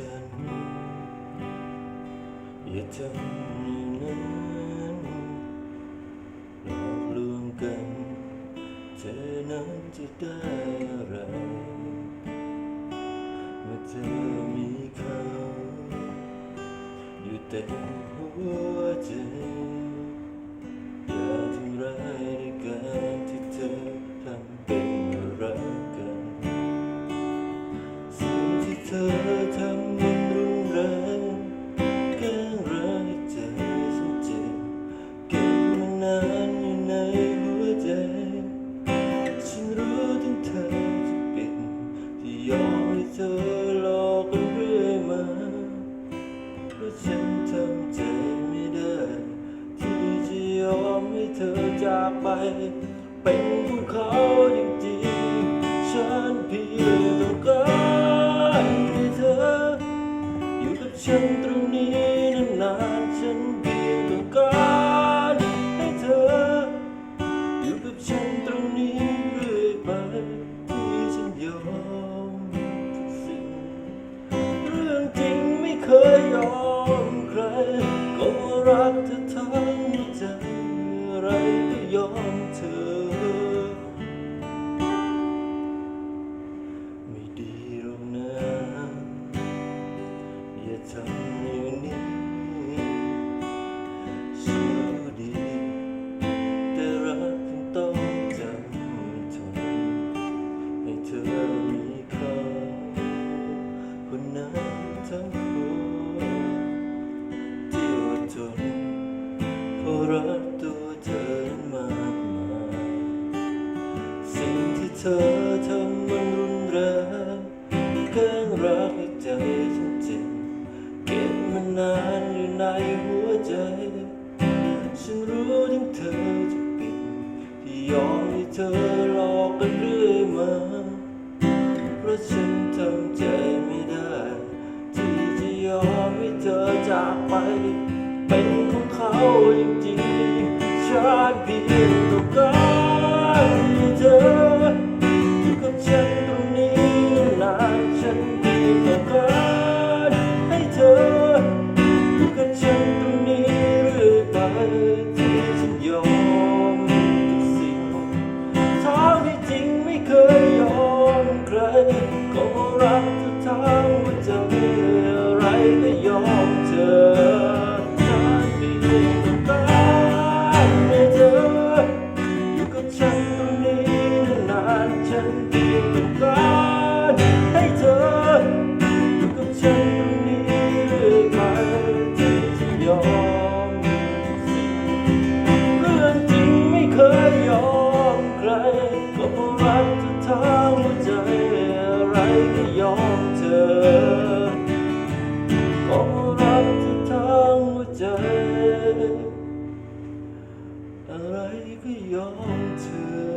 ฉัน อย่าทำอย่างนั้นหลอกลวงกัน เธอนั้นจะได้อะไร เมื่อเธอมีเขาอยู่เต็มหัวใจอย่าทำร้ายในการที่เธอทำเป็นรักกัน สิ่งที่เธอ เป็นของเขาจริงๆ ฉันเพียงต้องการให้เธอ อยู่กับฉันตรงนี้นานๆ ฉันเพียงต้องการให้เธอ อยู่กับฉันตรงนี้เรื่อยไปที่ฉันยอมทุกสิ่ง เรื่องจริงไม่เคยยอม ยอมเธอ เธอทำมันรุนแรงแกล้งรักให้ใจฉันเจ็บเก็บมานานอยู่ในหัวใจ ฉันรู้ถึงเธอจะเป็นที่ยอมให้เธอหลอกกันเรื่อยมาเพราะฉันทำใจไม่ได้ ที่จะยอมให้เธอจากไป เป็นของเขาจริงๆฉันเพียงต้องการ ก็รักเธอทั้งหัวใจอะไรก็ยอมเธอฉันเพียงต้องการให้เจออยู่กับฉันตรงนี้นานๆฉันเพียง ไรก็ยอมเธอ